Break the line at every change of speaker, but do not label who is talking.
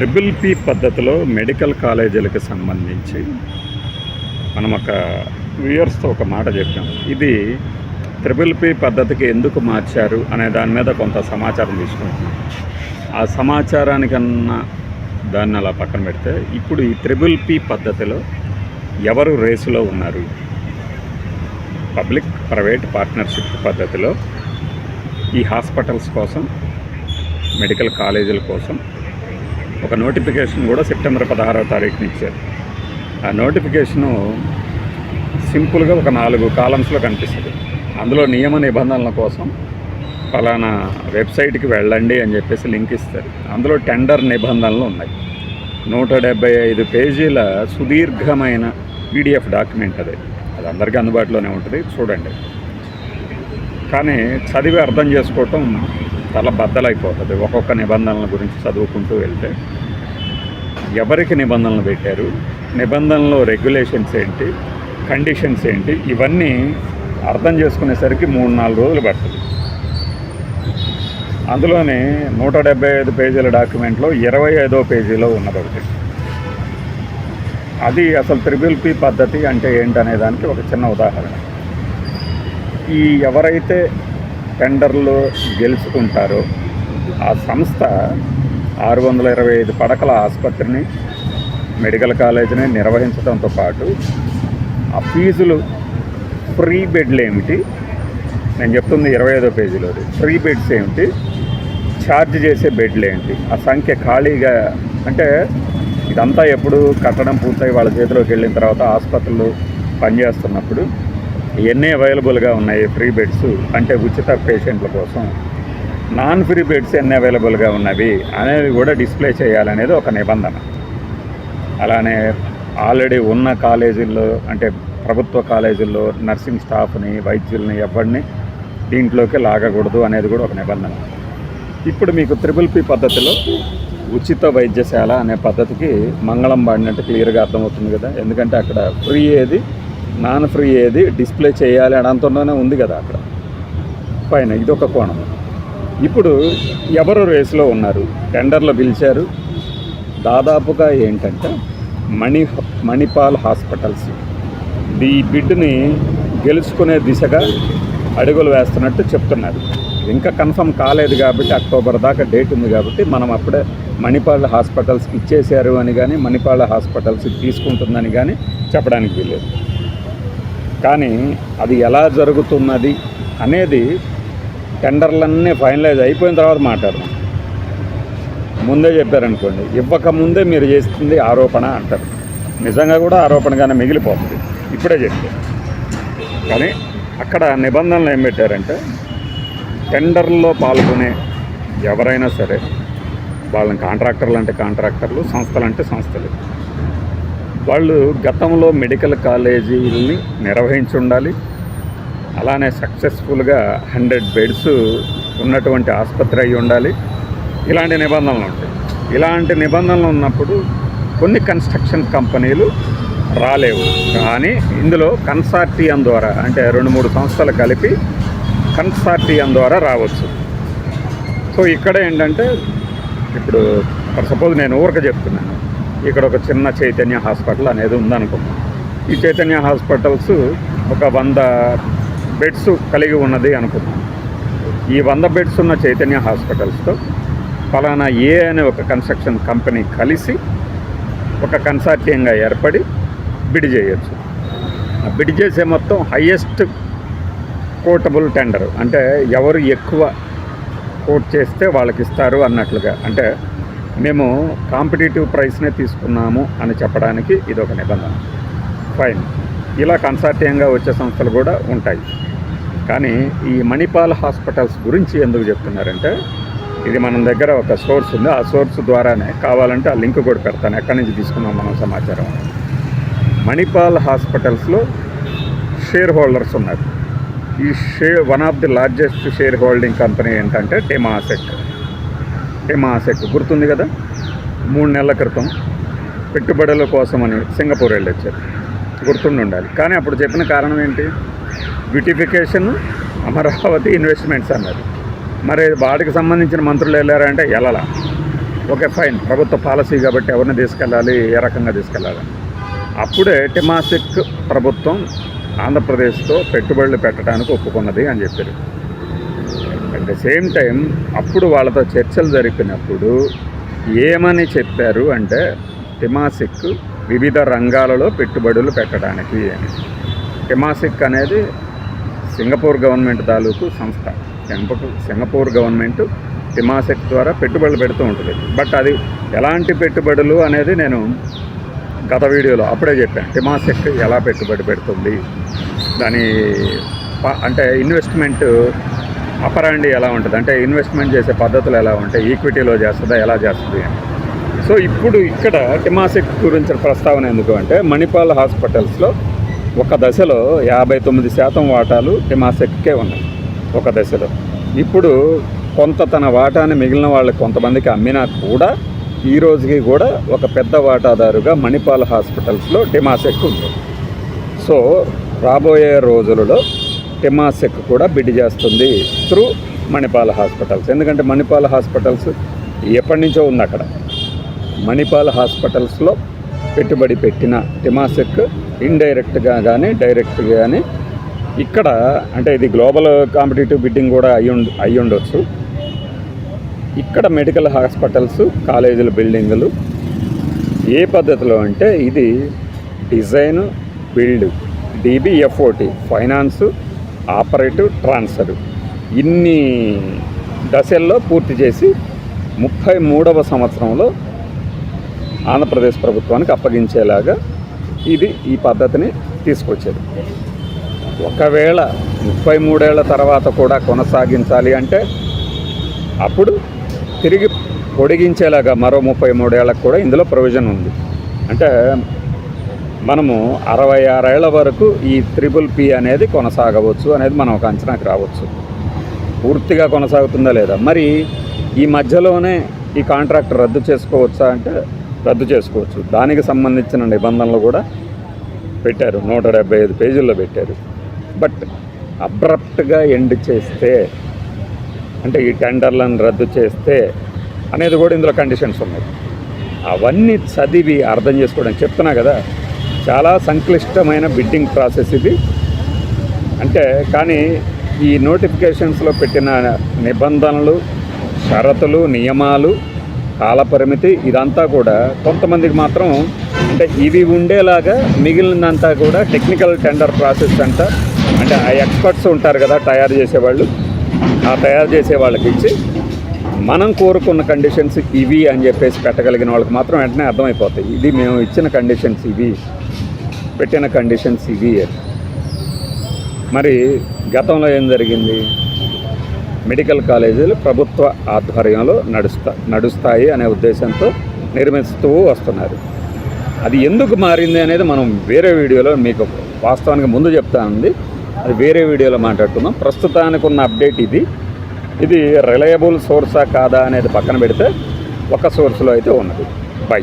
Triple P పద్ధతిలో medical కాలేజీలకు సంబంధించి మనం ఒక వ్యూయర్స్తో ఒక మాట చెప్పాం. ఇది ట్రిపుల్ పి పద్ధతికి ఎందుకు మార్చారు అనే దాని మీద కొంత సమాచారం తీసుకుంటున్నాం. ఆ సమాచారానికన్నా దాన్ని అలా పక్కన పెడితే ఇప్పుడు ఈ ట్రిపుల్ పి పద్ధతిలో ఎవరు రేసులో ఉన్నారు? పబ్లిక్ ప్రైవేట్ పార్ట్నర్షిప్ పద్ధతిలో ఈ హాస్పిటల్స్ కోసం మెడికల్ కాలేజీల కోసం ఒక నోటిఫికేషన్ కూడా సెప్టెంబర్ పదహారవ తారీఖున ఇచ్చారు. ఆ నోటిఫికేషను సింపుల్గా ఒక నాలుగు కాలమ్స్లో కనిపిస్తుంది. అందులో నియమ నిబంధనల కోసం ఫలానా వెబ్సైట్కి వెళ్ళండి అని చెప్పేసి లింక్ ఇస్తారు. అందులో టెండర్ నిబంధనలు ఉన్నాయి. నూట డెబ్బై ఐదు పేజీల సుదీర్ఘమైన పీడిఎఫ్ డాక్యుమెంట్ అది. అది అందరికీ అందుబాటులోనే ఉంటుంది. చూడండి. కానీ చదివి అర్థం చేసుకోవటం చాలా బద్దలైపోతుంది ఒక్కొక్క నిబంధనల గురించి చదువుకుంటూ వెళ్తే. ఎవరికి నిబంధనలు పెట్టారు? నిబంధనలు రెగ్యులేషన్స్ ఏంటి? కండిషన్స్ ఏంటి? ఇవన్నీ అర్థం చేసుకునేసరికి మూడు నాలుగు రోజులు పడుతుంది. అందులోనే నూట డెబ్బై ఐదు పేజీల డాక్యుమెంట్లో ఇరవై ఐదో పేజీలో ఉన్నది ఒకటి అది అసలు త్రిబుల్ పి పద్ధతి అంటే ఏంటనే దానికి ఒక చిన్న ఉదాహరణ. ఈ ఎవరైతే టెండర్లో గెలుచుకుంటారో ఆ సంస్థ ఆరు వందల ఇరవై ఐదు పడకల ఆసుపత్రిని మెడికల్ కాలేజీని నిర్వహించడంతో పాటు ఆ ఫీజులు ఫ్రీ బెడ్లు ఏమిటి? నేను చెప్తుంది ఇరవై ఐదో పేజీలోది ఫ్రీ బెడ్స్ ఏమిటి? ఛార్జ్ చేసే బెడ్లు ఏంటి? ఆ సంఖ్య ఖాళీగా అంటే ఇదంతా ఎప్పుడు కట్టడం పూర్తయి వాళ్ళ చేతిలోకి వెళ్ళిన తర్వాత ఆసుపత్రులు పనిచేస్తున్నప్పుడు ఎన్ని అవైలబుల్గా ఉన్నాయి ఫ్రీ బెడ్స్ అంటే ఉచిత పేషెంట్ల కోసం. నాన్ ఫ్రీ బెడ్స్ ఎన్ని అవైలబుల్గా ఉన్నవి అనేవి కూడా డిస్ప్లే చేయాలనేది ఒక నిబంధన. అలానే ఆల్రెడీ ఉన్న కాలేజీల్లో అంటే ప్రభుత్వ కాలేజీల్లో నర్సింగ్ స్టాఫ్ని వైద్యుల్ని ఎవరిని దీంట్లోకి లాగకూడదు అనేది కూడా ఒక నిబంధన. ఇప్పుడు మీకు త్రిబుల్ పి పద్ధతిలో ఉచిత వైద్యశాల అనే పద్ధతికి మంగళం వాడినట్టు క్లియర్గా అర్థమవుతుంది కదా. ఎందుకంటే అక్కడ ఫ్రీ ఏది నాన్ ఫ్రీ ఏది డిస్ప్లే చేయాలి అని అంతలోనే ఉంది కదా అక్కడ. పైన ఇది ఒక కోణం. ఇప్పుడు ఎవరు రేసులో ఉన్నారు? టెండర్లో పిలిచారు. దాదాపుగా ఏంటంటే మణి మణిపాల్ హాస్పిటల్స్. ఈ బిడ్ని గెలుచుకునే దిశగా అడుగులు వేస్తున్నట్టు చెప్తున్నారు. ఇంకా కన్ఫర్మ్ కాలేదు కాబట్టి అక్టోబర్ దాకా డేట్ ఉంది కాబట్టి మనం అప్పుడే మణిపాల్ హాస్పిటల్స్కి ఇచ్చేశారు అని కానీ మణిపాల్ హాస్పిటల్స్ తీసుకుంటుందని కానీ చెప్పడానికి వీలేదు కానీ అది ఎలా జరుగుతున్నది అనేది టెండర్లన్నీ ఫైనలైజ్ అయిపోయిన తర్వాత మాట్లాడదాం. ముందే చెప్పారనుకోండి ఇవ్వక ముందే మీరు చేస్తుంది ఆరోపణ అంటారు. నిజంగా కూడా ఆరోపణగానే మిగిలిపోతుంది. ఇప్పుడే చెప్తే కానీ అక్కడ నిబంధనలు ఏం పెట్టారంటే టెండర్లో పాల్గొనే ఎవరైనా సరే వాళ్ళని కాంట్రాక్టర్లు అంటే కాంట్రాక్టర్లు సంస్థలు అంటే సంస్థలు. వాళ్ళు గతంలో మెడికల్ కాలేజీలని నిర్వహించి ఉండాలి అలానే సక్సెస్ఫుల్గా హండ్రెడ్ బెడ్స్ ఉన్నటువంటి ఆసుపత్రి అయి ఉండాలి. ఇలాంటి నిబంధనలు ఉంటాయి. ఇలాంటి నిబంధనలు ఉన్నప్పుడు కొన్ని కన్స్ట్రక్షన్ కంపెనీలు రాలేవు. కానీ ఇందులో కన్సార్టియం ద్వారా అంటే రెండు మూడు సంస్థలు కలిపి కన్సార్టియం ద్వారా రావచ్చు. సో ఇక్కడ ఏంటంటే ఇప్పుడు సపోజ్ నేను ఊరక చెప్తున్నాను. ఇక్కడ ఒక చిన్న చైతన్య హాస్పిటల్ అనేది ఉందనుకున్నాను ఈ చైతన్య హాస్పిటల్స్ ఒక వంద బెడ్స్ కలిగి ఉన్నది అనుకుందాం. ఈ వంద బెడ్స్ ఉన్న చైతన్య హాస్పిటల్స్తో ఫలానా ఏ అనే ఒక కన్స్ట్రక్షన్ కంపెనీ కలిసి ఒక కన్సార్టియంగా ఏర్పడి బిడ్ చేయొచ్చు. ఆ బిడ్ చేసే మొత్తం హయ్యెస్ట్ కోటబుల్ టెండర్. అంటే ఎవరు ఎక్కువ కోట్ చేస్తే వాళ్ళకి ఇస్తారు అన్నట్లుగా. అంటే మేము కాంపిటేటివ్ ప్రైస్నే తీసుకున్నాము అని చెప్పడానికి ఇది ఒక నిబంధన. ఫైన్. ఇలా కన్సార్టియంగా వచ్చే సంస్థలు కూడా ఉంటాయి. కానీ ఈ మణిపాల్ హాస్పిటల్స్ గురించి ఎందుకు చెప్తున్నారంటే ఇది మన దగ్గర ఒక సోర్స్ ఉంది. ఆ సోర్స్ ద్వారానే కావాలంటే ఆ లింక్ కూడా పెడతాను. ఎక్కడి నుంచి తీసుకున్నాం మనం సమాచారం? మణిపాల్ హాస్పిటల్స్లో షేర్ హోల్డర్స్ ఉన్నారు. ఈ share one of the largest share holding company ఏంటంటే టెమాసెక్ టెమాసెక్ గుర్తుంది కదా? మూడు నెలల క్రితం పెట్టుబడుల కోసమని సింగపూర్ వెళ్ళొచ్చారు. గుర్తుండి ఉండాలి కానీ అప్పుడు చెప్పిన కారణం ఏంటి? బ్యూటిఫికేషన్ అమరావతి ఇన్వెస్ట్మెంట్స్ అన్నారు మరి వాటికి సంబంధించిన మంత్రులు వెళ్ళారంటే వెళ్ళలా ఓకే ఫైన్. ప్రభుత్వ పాలసీ కాబట్టి ఎవరిని తీసుకెళ్ళాలి? ఏ రకంగా తీసుకెళ్ళాలి? అప్పుడే టిమాసిక్ ప్రభుత్వం ఆంధ్రప్రదేశ్తో పెట్టుబడులు పెట్టడానికి ఒప్పుకున్నది అని చెప్పారు. అట్ ద సేమ్ టైం అప్పుడు వాళ్ళతో చర్చలు జరిపినప్పుడు ఏమని చెప్పారు అంటే టిమాసిక్ వివిధ రంగాలలో పెట్టుబడులు పెట్టడానికి. అని టిమాసిక్ అనేది సింగపూర్ గవర్నమెంట్ తాలూకు సంస్థ. సింగపూర్ సింగపూర్ గవర్నమెంట్ టిమాసిక్ ద్వారా పెట్టుబడులు పెడుతూ ఉంటుంది. బట్ అది ఎలాంటి పెట్టుబడులు అనేది నేను గత వీడియోలో అప్పుడే చెప్పాను. టిమాసిక్ ఎలా పెట్టుబడి పెడుతుంది? దాని అంటే ఇన్వెస్ట్మెంట్ అపరాండి ఎలా ఉంటుంది? అంటే ఇన్వెస్ట్మెంట్ చేసే పద్ధతులు ఎలా ఉంటాయి? ఈక్విటీలో చేస్తుందా? ఎలా చేస్తుంది? అని సో ఇప్పుడు ఇక్కడ టిమాసిక్ గురించిన ప్రస్తావన ఎందుకు అంటే మణిపాల్ హాస్పిటల్స్లో ఒక దశలో యాభై తొమ్మిది శాతం వాటాలు టిమాసెక్కే ఉన్నాయి ఒక దశలో. ఇప్పుడు కొంత తన వాటాని మిగిలిన వాళ్ళకి కొంతమందికి అమ్మినా కూడా ఈ రోజుకి కూడా ఒక పెద్ద వాటాదారుగా మణిపాల్ హాస్పిటల్స్లో టిమాసెక్ ఉంది. సో రాబోయే రోజులలో టిమాసెక్ కూడా బిడ్ చేస్తుంది త్రూ మణిపాల్ హాస్పిటల్స్. ఎందుకంటే మణిపాల్ హాస్పిటల్స్ ఎప్పటి నుంచో ఉంది అక్కడ. మణిపాల్ హాస్పిటల్స్లో పెట్టుబడి పెట్టిన టిమాసెక్ ఇండైరెక్ట్గా కానీ డైరెక్ట్గా కానీ ఇక్కడ అంటే ఇది గ్లోబల్ కాంపిటేటివ్ బిడ్డింగ్ కూడా అయ్యి ఉండ అయ్యి ఉండొచ్చు. ఇక్కడ మెడికల్ హాస్పిటల్స్ కాలేజీల బిల్డింగులు ఏ పద్ధతిలో అంటే ఇది design build DBFOT finance operative transfer ఇన్ని దశల్లో పూర్తి చేసి ముప్పై మూడవ సంవత్సరంలో ఆంధ్రప్రదేశ్ ప్రభుత్వానికి అప్పగించేలాగా ఇది ఈ పద్ధతిని తీసుకొచ్చేది. ఒకవేళ ముప్పై మూడేళ్ళ తర్వాత కూడా కొనసాగించాలి అంటే అప్పుడు తిరిగి పొడిగించేలాగా మరో ముప్పై మూడేళ్ళకు కూడా ఇందులో ప్రొవిజన్ ఉంది. అంటే మనము అరవై ఆరేళ్ళ వరకు ఈ త్రిబుల్ పి అనేది కొనసాగవచ్చు అనేది మనం ఒక అంచనాకి రావచ్చు. పూర్తిగా కొనసాగుతుందా లేదా? మరి ఈ మధ్యలోనే ఈ కాంట్రాక్ట్ రద్దు చేసుకోవచ్చా అంటే రద్దు చేసుకోవచ్చు. దానికి సంబంధించిన నిబంధనలు కూడా పెట్టారు. నూట డెబ్బై ఐదు పేజీల్లో పెట్టారు. బట్ అబ్రప్ట్గా ఎండ్ చేస్తే అంటే ఈ టెండర్లను రద్దు చేస్తే అనేది కూడా ఇందులో కండిషన్స్ ఉన్నాయి. అవన్నీ చదివి అర్థం చేసుకోవడం చెప్తున్నా కదా చాలా సంక్లిష్టమైన బిడ్డింగ్ ప్రాసెస్ ఇది. అంటే కానీ ఈ నోటిఫికేషన్స్లో పెట్టిన నిబంధనలు షరతులు నియమాలు కాలపరిమితి ఇదంతా కూడా కొంతమందికి మాత్రం అంటే ఇవి ఉండేలాగా మిగిలినంతా కూడా టెక్నికల్ టెండర్ ప్రాసెస్ అంతా అంటే ఆ ఎక్స్పర్ట్స్ ఉంటారు కదా తయారు చేసేవాళ్ళు ఆ తయారు చేసే వాళ్ళకి ఇచ్చి మనం కోరుకున్న కండిషన్స్ ఇవి అని చెప్పేసి పెట్టగలిగిన వాళ్ళకి మాత్రం వెంటనే అర్థమైపోతాయి. ఇది మేము ఇచ్చిన కండిషన్స్ ఇవి పెట్టిన కండిషన్స్ ఇవి మరి గతంలో ఏం జరిగింది? మెడికల్ కాలేజీలు ప్రభుత్వ ఆధ్వర్యంలో నడుస్తా నడుస్తాయి అనే ఉద్దేశంతో నిర్మిస్తూ వస్తున్నారు. అది ఎందుకు మారింది అనేది మనం వేరే వీడియోలో మీకు వాస్తవానికి ముందు చెప్తా ఉంది. అది వేరే వీడియోలో మాట్లాడుకుందాం. ప్రస్తుతానికి ఉన్న అప్డేట్ ఇది. ఇది రిలయబుల్ సోర్సా కాదా అనేది పక్కన పెడితే ఒక సోర్స్లో అయితే ఉన్నది. బై.